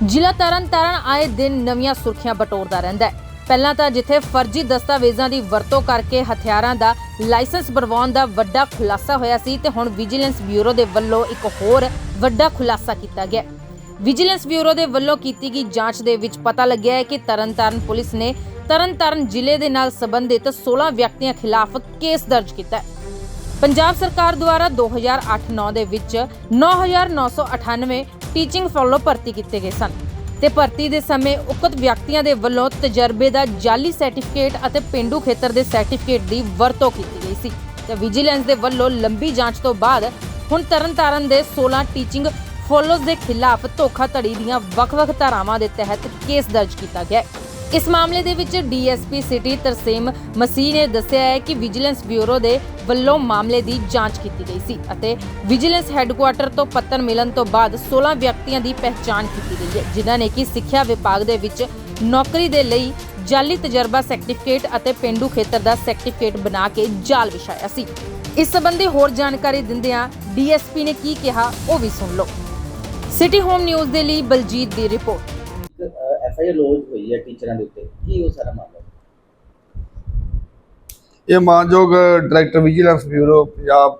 ਜ਼ਿਲ੍ਹਾ ਤਰਨਤਾਰਨ ਆਏ ਦਿਨ ਨਵੀਆਂ ਸੁਰਖੀਆਂ ਬਟੋਰਦਾ ਰਹਿੰਦਾ ਹੈ ਪਹਿਲਾਂ ਤਾਂ ਜਿੱਥੇ ਫਰਜ਼ੀ ਦਸਤਾਵੇਜ਼ਾਂ ਦੀ ਵਰਤੋਂ ਕਰਕੇ ਹਥਿਆਰਾਂ ਦਾ ਲਾਇਸੈਂਸ ਬਣਵਾਉਣ ਦਾ ਵੱਡਾ ਖੁਲਾਸਾ ਹੋਇਆ ਸੀ ਤੇ ਹੁਣ ਵਿਜੀਲੈਂਸ ਬਿਊਰੋ ਦੇ ਵੱਲੋਂ ਇੱਕ ਹੋਰ ਵੱਡਾ ਖੁਲਾਸਾ ਕੀਤਾ ਗਿਆ ਹੈ। ਵਿਜੀਲੈਂਸ ਬਿਊਰੋ ਦੇ ਵੱਲੋਂ ਕੀਤੀ ਗਈ ਜਾਂਚ ਦੇ ਵਿੱਚ ਪਤਾ ਲੱਗਿਆ ਹੈ ਕਿ ਤਰਨਤਾਰਨ ਪੁਲਿਸ ਨੇ ਤਰਨਤਾਰਨ ਜ਼ਿਲ੍ਹੇ ਦੇ ਨਾਲ ਸੰਬੰਧਿਤ 16 ਵਿਅਕਤੀਆਂ ਖਿਲਾਫ ਕੇਸ ਦਰਜ ਕੀਤਾ ਹੈ ਪੰਜਾਬ ਸਰਕਾਰ ਦੁਆਰਾ 2008-9 ਦੇ ਵਿੱਚ 9998 ਟੀਚਿੰਗ ਫੈਲੋ ਭਰਤੀ ਕੀਤੇ ਗਏ ਸਨ ਤੇ ਭਰਤੀ ਦੇ ਸਮੇਂ ਉਕਤ ਵਿਅਕਤੀਆਂ ਦੇ ਵੱਲੋਂ ਤਜਰਬੇ ਦਾ ਜਾਲੀ ਸਰਟੀਫਿਕੇਟ ਅਤੇ ਪਿੰਡੂ ਖੇਤਰ ਦੇ ਸਰਟੀਫਿਕੇਟ ਦੀ ਵਰਤੋਂ ਕੀਤੀ ਗਈ ਸੀ ਤੇ ਵਿਜੀਲੈਂਸ ਦੇ ਵੱਲੋਂ ਲੰਬੀ ਜਾਂਚ ਤੋਂ ਬਾਅਦ ਹੁਣ ਤਰਨਤਾਰਨ ਦੇ 16 ਟੀਚਿੰਗ ਫੈਲੋਜ਼ ਦੇ ਖਿਲਾਫ ਧੋਖਾਧੜੀ ਦੀਆਂ ਵੱਖ-ਵੱਖ ਧਾਰਾਵਾਂ ਦੇ ਤਹਿਤ ਕੇਸ ਦਰਜ ਕੀਤਾ ਗਿਆ ਹੈ। ਇਸ ਮਾਮਲੇ ਦੇ ਵਿੱਚ ਡੀਐਸਪੀ ਸਿਟੀ ਤਰਸੇਮ ਮਸੀਹ ਨੇ ਦੱਸਿਆ ਹੈ ਕਿ ਵਿਜੀਲੈਂਸ ਬਿਊਰੋ ਦੇ ਵੱਲੋਂ ਮਾਮਲੇ ਦੀ ਜਾਂਚ ਕੀਤੀ ਗਈ ਸੀ ਅਤੇ ਵਿਜੀਲੈਂਸ ਹੈੱਡਕੁਆਟਰ ਤੋਂ ਪੱਤਰ ਮਿਲਣ ਤੋਂ ਬਾਅਦ 16 ਵਿਅਕਤੀਆਂ ਦੀ ਪਹਿਚਾਣ ਕੀਤੀ ਗਈ ਹੈ, ਜਿਨ੍ਹਾਂ ਨੇ ਕਿ ਸਿੱਖਿਆ ਵਿਭਾਗ ਦੇ ਵਿੱਚ ਨੌਕਰੀ ਦੇ ਲਈ ਜਾਲੀ ਤਜਰਬਾ ਸਰਟੀਫਿਕੇਟ ਅਤੇ ਪਿੰਡੂ ਖੇਤਰ ਦਾ ਸਰਟੀਫਿਕੇਟ ਬਣਾ ਕੇ ਜਾਲ ਵਿਛਾਇਆ ਸੀ। ਇਸ ਸੰਬੰਧੀ ਹੋਰ ਜਾਣਕਾਰੀ ਦਿੰਦਿਆਂ ਡੀਐਸਪੀ ਨੇ ਕੀ ਕਿਹਾ ਉਹ ਵੀ ਸੁਣ ਲਓ। ਸਿਟੀ ਹੋਮ ਨਿਊਜ਼ ਦੇ ਲਈ ਬਲਜੀਤ ਦੀ ਰਿਪੋਰਟ। ਐਫ ਆਈ ਹੋਈ ਹੈ ਟੀਚਰਾਂ ਦੇ ਉੱਤੇ। ਕੀ ਉਹ ਸਾਰਾ ਮਾਮਲਾ ਇਹ ਮਾਨਯੋਗ director vigilance bureau Punjab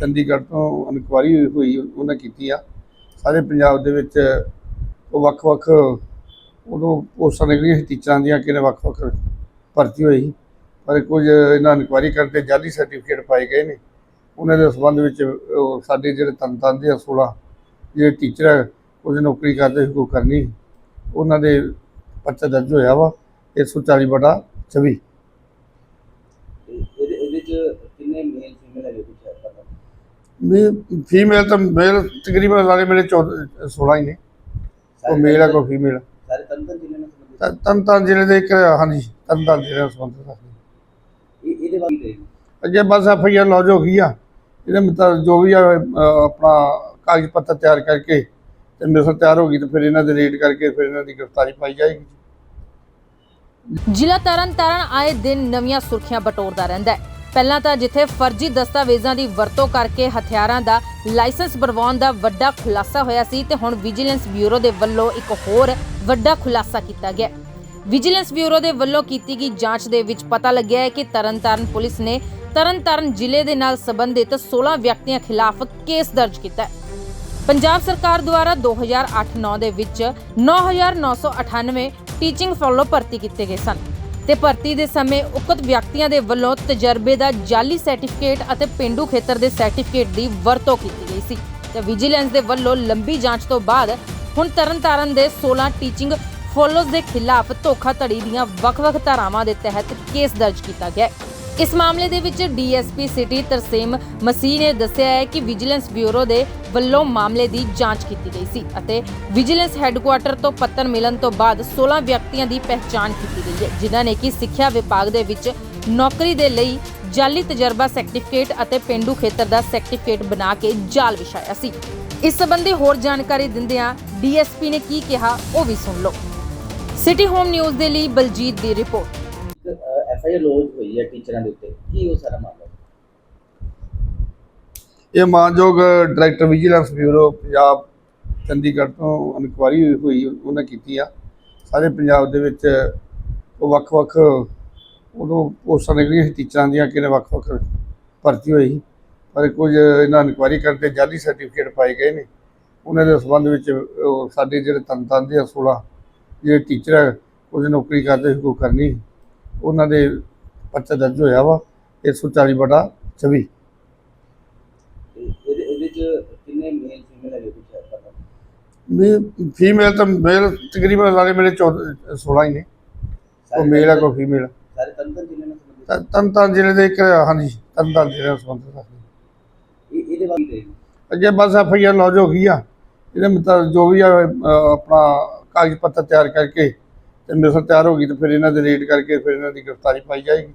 Chandigarh ਤੋਂ ਇਨਕੁਆਰੀ ਹੋਈ, ਉਹਨਾਂ ਕੀਤੀ ਆ। ਸਾਰੇ ਪੰਜਾਬ ਦੇ ਵਿੱਚ ਉਹ ਵੱਖ-ਵੱਖ ਉਦੋਂ ਪੋਸਟਾਂ ਨਿਕਲੀਆਂ ਸੀ ਟੀਚਰਾਂ ਦੀਆਂ ਕਿਨੇ ਵੱਖ-ਵੱਖ ਭਰਤੀ ਹੋਈ ਪਰ ਕੁਝ ਇਹਨਾਂ ਇਨਕੁਆਰੀ ਕਰਦੇ ਜਾਲੀ ਸਰਟੀਫਿਕੇਟ ਪਾਏ ਗਏ ਨੇ। ਉਹਨਾਂ ਦੇ ਸੰਬੰਧ ਵਿੱਚ ਸਾਡੇ ਜਿਹੜੇ ਤਨਤਨ ਦੇ 16 ਜਿਹੜੇ ਟੀਚਰ ਹੈ ਉਹਦੀ ਨੌਕਰੀ ਕਰਦੇ ਸੀ, ਕੋਈ ਕਰਨੀ ਉਹਨਾਂ ਦੇ ਪਰਚਾ ਦਰਜ ਹੋਇਆ ਵਾ 140 ਬਟਾ 24 ਤੇ ਇਹਦੇ ਇਹਦੇ ਚ ਕਿੰਨੇ ਮੇਲ ਫੀਮੇਲ ਹੈਗੇ ਕੁਝ ਮੇ ਫੀਮੇਲ ਤਾਂ ਮੇਲ ਤਕਰੀਬਨ ਸਾਰੇ ਮੇਰੇ 14 16 ਹੀ ਨੇ। ਕੋਈ ਮੇਲ ਆ ਕੋਈ ਫੀਮੇਲ ਸਾਰੇ ਤੰਤਰ ਜ਼ਿਲ੍ਹੇ ਨਾਲ ਸੰਬੰਧਿਤ? ਤਨ ਤਨ ਜ਼ਿਲ੍ਹੇ ਦੇ ਇੱਕ ਹਾਂਜੀ ਤਨ ਤਨ ਜ਼ਿਲ੍ਹੇ ਨਾਲ ਸੰਬੰਧਿਤ ਰੱਖਦੇ ਇਹ ਇਹਦੇ ਬਾਰੇ ਅੱਗੇ ਬਸ ਐਫ ਆਈ ਆਰ ਲੌਜ ਹੋ ਗਈ ਆ। ਇਹਦੇ ਮਤਲਬ ਜੋ ਵੀ ਆ ਆਪਣਾ ਕਾਗਜ਼ ਪੱਤਰ ਤਿਆਰ ਕਰਕੇ ਤੇ ਮਿਸਲ ਤਿਆਰ ਹੋ ਗਈ ਤੇ ਫਿਰ ਇਹਨਾਂ ਦੇ ਰੇਡ ਕਰਕੇ ਫਿਰ ਇਹਨਾਂ ਦੀ ਗ੍ਰਿਫਤਾਰੀ ਪਾਈ ਜਾਏਗੀ ਜ਼ਿਲ੍ਹਾ ਤਰਨਤਾਰਨ ਆਏ ਦਿਨ ਨਵੀਆਂ ਸੁਰਖੀਆਂ ਬਟੋਰਦਾ ਰਹਿੰਦਾ ਹੈ। ਪਹਿਲਾਂ ਤਾਂ ਜਿੱਥੇ ਫਰਜ਼ੀ ਦਸਤਾਵੇਜ਼ਾਂ ਦੀ ਵਰਤੋਂ ਕਰਕੇ ਹਥਿਆਰਾਂ ਦਾ ਲਾਇਸੈਂਸ ਬਣਵਾਉਣ ਦਾ ਵੱਡਾ ਖੁਲਾਸਾ ਹੋਇਆ ਸੀ ਤੇ ਹੁਣ ਵਿਜੀਲੈਂਸ ਬਿਊਰੋ ਦੇ ਵੱਲੋਂ ਇੱਕ ਹੋਰ ਵੱਡਾ ਖੁਲਾਸਾ ਕੀਤਾ ਗਿਆ ਵਿਜੀਲੈਂਸ ਬਿਊਰੋ ਦੇ ਵੱਲੋਂ ਕੀਤੀ ਗਈ ਜਾਂਚ ਦੇ ਵਿੱਚ ਪਤਾ ਲੱਗਿਆ ਹੈ ਕਿ ਤਰਨਤਾਰਨ ਪੁਲਿਸ ਨੇ ਤਰਨਤਾਰਨ ਜ਼ਿਲ੍ਹੇ ਦੇ ਨਾਲ ਸੰਬੰਧਿਤ 16 ਵਿਅਕਤੀਆਂ ਖਿਲਾਫ ਕੇਸ ਦਰਜ ਕੀਤਾ ਹੈ। ਪੰਜਾਬ ਸਰਕਾਰ ਦੁਆਰਾ 2008-9 ਦੇ ਵਿੱਚ 9998 ਟੀਚਿੰਗ ਫੈਲੋ ਭਰਤੀ ਕੀਤੇ ਗਏ ਸਨ ਤੇ ਭਰਤੀ ਦੇ ਸਮੇਂ ਉਕਤ ਵਿਅਕਤੀਆਂ ਦੇ ਵੱਲੋਂ ਤਜਰਬੇ ਦਾ ਜਾਲੀ ਸਰਟੀਫਿਕੇਟ ਅਤੇ ਪਿੰਡੂ ਖੇਤਰ ਦੇ ਸਰਟੀਫਿਕੇਟ ਦੀ ਵਰਤੋਂ ਕੀਤੀ ਗਈ ਸੀ ਤੇ ਵਿਜੀਲੈਂਸ ਦੇ ਵੱਲੋਂ ਲੰਬੀ ਜਾਂਚ ਤੋਂ ਬਾਅਦ ਹੁਣ ਤਰਨਤਾਰਨ ਦੇ 16 ਟੀਚਿੰਗ ਫੈਲੋਜ਼ ਦੇ ਖਿਲਾਫ ਧੋਖਾਧੜੀ ਦੀਆਂ ਵੱਖ-ਵੱਖ ਧਾਰਾਵਾਂ ਦੇ ਤਹਿਤ ਕੇਸ ਦਰਜ ਕੀਤਾ ਗਿਆ ਹੈ। ਇਸ ਮਾਮਲੇ ਦੇ ਵਿੱਚ ਡੀਐਸਪੀ ਸਿਟੀ ਤਰਸੇਮ ਮਸੀਹ ਨੇ ਦੱਸਿਆ ਹੈ ਕਿ ਵਿਜੀਲੈਂਸ ਬਿਊਰੋ ਦੇ ਵੱਲੋਂ ਮਾਮਲੇ ਦੀ ਜਾਂਚ ਕੀਤੀ ਗਈ ਸੀ ਅਤੇ ਵਿਜੀਲੈਂਸ ਹੈੱਡਕੁਆਟਰ ਤੋਂ ਪੱਤਰ ਮਿਲਣ ਤੋਂ ਬਾਅਦ 16 ਵਿਅਕਤੀਆਂ ਦੀ ਪਹਿਚਾਣ ਕੀਤੀ ਗਈ ਹੈ, ਜਿਨ੍ਹਾਂ ਨੇ ਕਿ ਸਿੱਖਿਆ ਵਿਭਾਗ ਦੇ ਵਿੱਚ ਨੌਕਰੀ ਦੇ ਲਈ ਜਾਲੀ ਤਜਰਬਾ ਸਰਟੀਫਿਕੇਟ ਅਤੇ ਪਿੰਡੂ ਖੇਤਰ ਦਾ ਸਰਟੀਫਿਕੇਟ ਬਣਾ ਕੇ ਜਾਲ ਵਿਛਾਇਆ ਸੀ। ਇਸ ਸੰਬੰਧੀ ਹੋਰ ਜਾਣਕਾਰੀ ਦਿੰਦਿਆਂ ਡੀਐਸਪੀ ਨੇ ਕੀ ਕਿਹਾ ਉਹ ਵੀ ਸੁਣ ਲਓ। ਸਿਟੀ ਹੋਮ ਨਿਊਜ਼ ਦੇ ਲਈ ਬਲਜੀਤ ਦੀ ਰਿਪੋਰਟ। ਐਫ ਲੌਜ ਹੋਈ ਹੈ ਟੀਚਰਾਂ ਦੇ ਉੱਤੇ, ਕੀ ਉਹ ਸਾਰਾ ਮਾਮਲਾ ਇਹ ਮਾਨਯੋਗ director vigilance bureau Punjab Chandigarh ਤੋਂ ਇਨਕੁਆਰੀ ਹੋਈ, ਉਹਨਾਂ ਕੀਤੀ ਆ। ਸਾਰੇ ਪੰਜਾਬ ਦੇ ਵਿੱਚ ਉਹ ਵੱਖ-ਵੱਖ ਉਦੋਂ ਪੋਸਟਾਂ ਨਿਕਲੀਆਂ ਸੀ ਟੀਚਰਾਂ ਦੀਆਂ ਕਿਨੇ ਵੱਖ-ਵੱਖ ਭਰਤੀ ਹੋਈ। ਪਰ ਕੁਝ ਇਹਨਾਂ ਇਨਕੁਆਰੀ ਕਰਦੇ ਜਾਲੀ ਸਰਟੀਫਿਕੇਟ ਪਾਏ ਗਏ ਨੇ। ਉਹਨਾਂ ਦੇ ਸੰਬੰਧ ਵਿੱਚ ਸਾਡੇ ਜਿਹੜੇ ਤਨਤਨ ਦੇ 16 ਜਿਹੜੇ ਟੀਚਰ ਹੈ ਉਹਦੀ ਨੌਕਰੀ ਕਰਦੇ ਸੀ, ਕੋਈ ਕਰਨੀ ਉਹਨਾਂ ਦੇ ਪਰਚਾ ਦਰਜ ਹੋਇਆ ਵਾ 140 ਬਟਾ 24 ਤੇ ਇਹਦੇ ਇਹਦੇ ਚ ਕਿੰਨੇ ਮੇਲ ਫੀਮੇਲ ਹੈਗੇ ਕੁਝ ਪਤਾ? ਮੇ ਫੀਮੇਲ ਤਾਂ ਮੇਲ ਤਕਰੀਬਨ ਸਾਰੇ ਮੇਰੇ 14 16 ਹੀ ਨੇ। ਕੋਈ ਮੇਲ ਆ ਕੋਈ ਫੀਮੇਲ ਸਾਰੇ ਤੰਤਰ ਜ਼ਿਲ੍ਹੇ ਨਾਲ ਸੰਬੰਧਿਤ? ਤਨ ਤਨ ਜ਼ਿਲ੍ਹੇ ਦੇ ਇੱਕ ਹਾਂਜੀ ਤਨ ਤਨ ਜ਼ਿਲ੍ਹੇ ਨਾਲ ਸੰਬੰਧਿਤ ਰੱਖਦੇ ਇਹ ਇਹਦੇ ਬਾਰੇ ਅੱਗੇ ਬਸ ਐਫ ਆਈ ਆਰ ਲੌਜ ਹੋ ਗਈ ਆ। ਇਹਦੇ ਮਤਲਬ ਜੋ ਵੀ ਆ ਆਪਣਾ ਕਾਗਜ਼ ਪੱਤਰ ਤਿਆਰ ਕਰਕੇ ਤੇ ਮਿਸਲ ਤਿਆਰ ਹੋ ਗਈ ਤੇ ਫਿਰ ਇਹਨਾਂ ਦੇ ਰੇਡ ਕਰਕੇ ਫਿਰ ਇਹਨਾਂ ਦੀ ਗ੍ਰਿਫਤਾਰੀ ਪਾਈ ਜਾਏਗੀ।